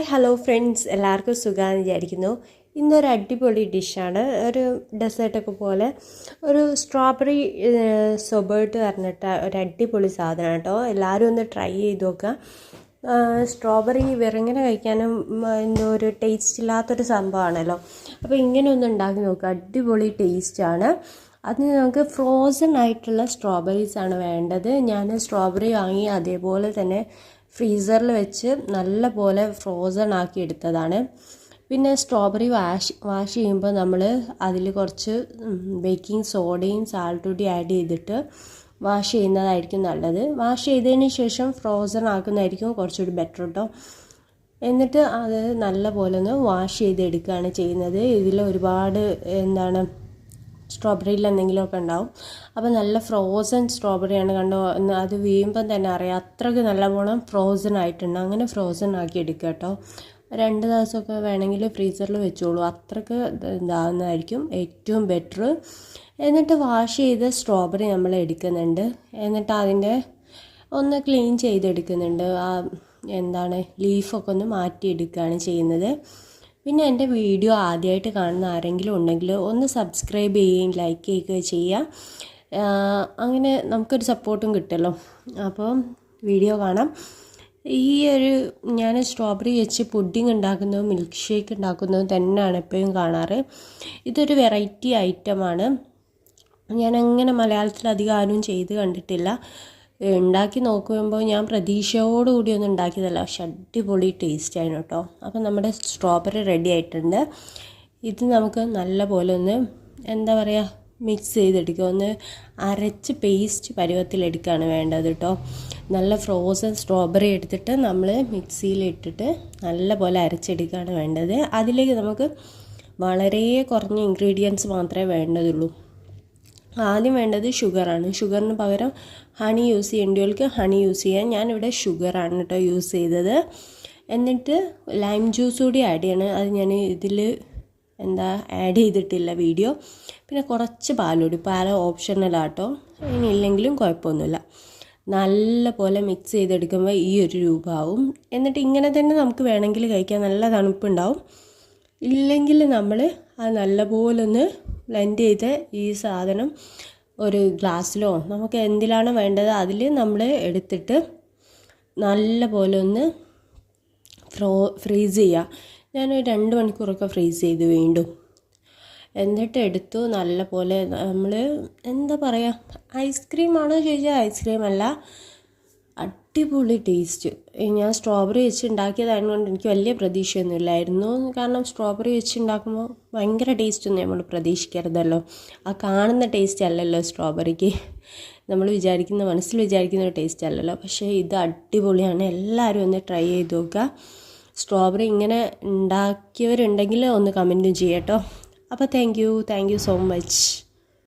Hi hello friends എല്ലാവർക്കും സുഖമാണെന്ന് വിചാരിക്കുന്നു. ഇന്നൊരു അടിപൊളി ഡിഷാണ്. ഒരു ഡെസേർട്ടൊക്കെ പോലെ ഒരു സ്ട്രോബെറി സൊബേർട്ട് പറഞ്ഞിട്ട് ഒരു അടിപൊളി സാധനമാണ് കേട്ടോ എല്ലാവരും ഒന്ന് ട്രൈ ചെയ്ത് നോക്കുക സ്ട്രോബെറി വിറങ്ങനെ കഴിക്കാനും എന്തോ ഒരു ടേസ്റ്റ് ഇല്ലാത്തൊരു സംഭവമാണല്ലോ അപ്പോൾ ഇങ്ങനെ ഒന്ന് ഉണ്ടാക്കി നോക്കുക അടിപൊളി ടേസ്റ്റാണ് അതിന് നമുക്ക് ഫ്രോസൺ ആയിട്ടുള്ള സ്ട്രോബെറീസ് ആണ് വേണ്ടത്. ഞാൻ സ്ട്രോബെറി വാങ്ങി അതേപോലെ തന്നെ ഫ്രീസറിൽ വെച്ച് നല്ല പോലെ ഫ്രോസൺ ആക്കി എടുത്തതാണ്. പിന്നെ സ്ട്രോബെറി വാഷ് വാഷ് ചെയ്യുമ്പോൾ നമ്മൾ അതിൽ കുറച്ച് ബേക്കിംഗ് സോഡയും സാൾട്ട് കൂടി ആഡ് ചെയ്തിട്ട് വാഷ് ചെയ്യുന്നതായിരിക്കും നല്ലത്. വാഷ് ചെയ്തതിന് ശേഷം ഫ്രോസൺ ആക്കുന്നതായിരിക്കും കുറച്ചുകൂടി ബെറ്റർ കേട്ടോ എന്നിട്ട് അത് നല്ല പോലെ ഒന്ന് വാഷ് ചെയ്തെടുക്കുകയാണ് ചെയ്യുന്നത്. ഇതിൽ ഒരുപാട് എന്താണ് സ്ട്രോബെറിയിൽ എന്തെങ്കിലുമൊക്കെ ഉണ്ടാവും. അപ്പോൾ നല്ല ഫ്രോസൺ സ്ട്രോബെറിയാണ് കണ്ടോ? അത് വീഴുമ്പം തന്നെ അറിയാം. അത്രയ്ക്ക് നല്ലവണ്ണം ഫ്രോസൺ ആയിട്ടുണ്ട്. അങ്ങനെ ഫ്രോസൺ ആക്കി എടുക്കുക കേട്ടോ. രണ്ട് ദിവസമൊക്കെ വേണമെങ്കിൽ ഫ്രീസറിൽ വെച്ചോളൂ. അത്രയ്ക്ക് ഇതാകുന്നതായിരിക്കും ഏറ്റവും ബെറ്റർ എന്നിട്ട് വാഷ് ചെയ്ത സ്ട്രോബെറി നമ്മൾ എടുക്കുന്നുണ്ട്. എന്നിട്ട് അതിന്റെ ഒന്ന് ക്ലീൻ ചെയ്തെടുക്കുന്നുണ്ട്. ആ എന്താണ് ലീഫൊക്കെ ഒന്ന് മാറ്റിയെടുക്കുകയാണ് ചെയ്യുന്നത്. പിന്നെ എന്റെ വീഡിയോ ആദ്യമായിട്ട് കാണുന്ന ആരെങ്കിലും ഉണ്ടെങ്കിൽ ഒന്ന് സബ്സ്ക്രൈബ് ചെയ്യുകയും ലൈക്ക് ചെയ്യുകയും ചെയ്യുക. അങ്ങനെ നമുക്കൊരു സപ്പോർട്ടും കിട്ടുമല്ലോ. അപ്പോൾ വീഡിയോ കാണാം. ഈ ഒരു ഞാൻ സ്ട്രോബെറി വെച്ച് പുഡിംഗ് ഉണ്ടാക്കുന്നതും മിൽക്ക് ഷേക്ക് ഉണ്ടാക്കുന്നതും തന്നെയാണ് എപ്പോഴും കാണാറ്. ഇതൊരു വെറൈറ്റി ഐറ്റമാണ് ഞാൻ അങ്ങനെ മലയാളത്തിൽ അധികം ആരും ചെയ്ത് കണ്ടിട്ടില്ല. ഉണ്ടാക്കി നോക്കുമ്പോൾ ഞാൻ പ്രതീക്ഷയോടുകൂടി ഒന്നും ഉണ്ടാക്കിയതല്ല പക്ഷെ അടിപൊളി ടേസ്റ്റ് ആയിരുന്നു കേട്ടോ. അപ്പം നമ്മുടെ സ്ട്രോബെറി റെഡി ആയിട്ടുണ്ട്. ഇത് നമുക്ക് നല്ല പോലെ ഒന്ന് എന്താ പറയുക മിക്സ് ചെയ്തെടുക്കുക. ഒന്ന് അരച്ച് പേസ്റ്റ് പരുവത്തിലെടുക്കുകയാണ് വേണ്ടത് കേട്ടോ. നല്ല ഫ്രോസൺ സ്ട്രോബെറി എടുത്തിട്ട് നമ്മൾ മിക്സിയിൽ ഇട്ടിട്ട് നല്ല പോലെ അരച്ചെടുക്കുകയാണ് വേണ്ടത്. അതിലേക്ക് നമുക്ക് വളരെ കുറഞ്ഞ ഇൻഗ്രീഡിയൻസ് മാത്രമേ വേണ്ടതുള്ളൂ ആദ്യം വേണ്ടത് ഷുഗറാണ്. ഷുഗറിന് പകരം ഹണി യൂസ് ചെയ്യേണ്ടവർക്ക് ഹണി യൂസ് ചെയ്യാം ഞാനിവിടെ ഷുഗറാണ് കേട്ടോ യൂസ് ചെയ്തത്. എന്നിട്ട് ലൈം ജ്യൂസ് കൂടി ആഡ് ചെയ്യണം. അത് ഞാൻ ഇതിൽ എന്താ ആഡ് ചെയ്തിട്ടില്ല വീഡിയോ പിന്നെ കുറച്ച് പാലുകൂടി പാല ഓപ്ഷണലാട്ടോ ഇനി ഇല്ലെങ്കിലും കുഴപ്പമൊന്നുമില്ല. നല്ല പോലെ മിക്സ് ചെയ്തെടുക്കുമ്പോൾ ഈ ഒരു രൂപമാവും. എന്നിട്ട് ഇങ്ങനെ തന്നെ നമുക്ക് വേണമെങ്കിൽ കഴിക്കാൻ നല്ല തണുപ്പുണ്ടാവും. ഇല്ലെങ്കിൽ നമ്മൾ അത് നല്ലപോലെ ഒന്ന് ബ്ലെൻഡ് ചെയ്ത് ഈ സാധനം ഒരു ഗ്ലാസ്സിലോ നമുക്ക് എന്തിലാണോ വേണ്ടത് അതിൽ നമ്മൾ എടുത്തിട്ട് നല്ല പോലെ ഒന്ന് ഫ്രോ ഫ്രീസ് ചെയ്യുക ഞാനൊരു രണ്ട് മണിക്കൂറൊക്കെ ഫ്രീസ് ചെയ്ത് വീണ്ടും. എന്നിട്ട് എടുത്തു നല്ല പോലെ നമ്മൾ എന്താ പറയുക ഐസ്ക്രീമാണോ ചോദിച്ചാൽ ഐസ്ക്രീം അല്ല അടിപൊളി ടേസ്റ്റ്. ഞാൻ സ്ട്രോബെറി വെച്ച് ഉണ്ടാക്കിയതായതുകൊണ്ട് എനിക്ക് വലിയ പ്രതീക്ഷയൊന്നും ഇല്ലായിരുന്നു. കാരണം സ്ട്രോബെറി വെച്ച് ഉണ്ടാക്കുമ്പോൾ ഭയങ്കര ടേസ്റ്റൊന്നും നമ്മൾ പ്രതീക്ഷിക്കരുതല്ലോ. ആ കാണുന്ന ടേസ്റ്റ് അല്ലല്ലോ സ്ട്രോബെറിക്ക് നമ്മൾ വിചാരിക്കുന്ന മനസ്സിൽ വിചാരിക്കുന്ന ഒരു ടേസ്റ്റ് അല്ലല്ലോ. പക്ഷേ ഇത് അടിപൊളിയാണ്. എല്ലാവരും ഒന്ന് ട്രൈ ചെയ്ത് നോക്കുക. സ്ട്രോബെറി ഇങ്ങനെ ഉണ്ടാക്കിയവരുണ്ടെങ്കിൽ ഒന്ന് കമന്റും ചെയ്യട്ടോ അപ്പോൾ thank you thank you so much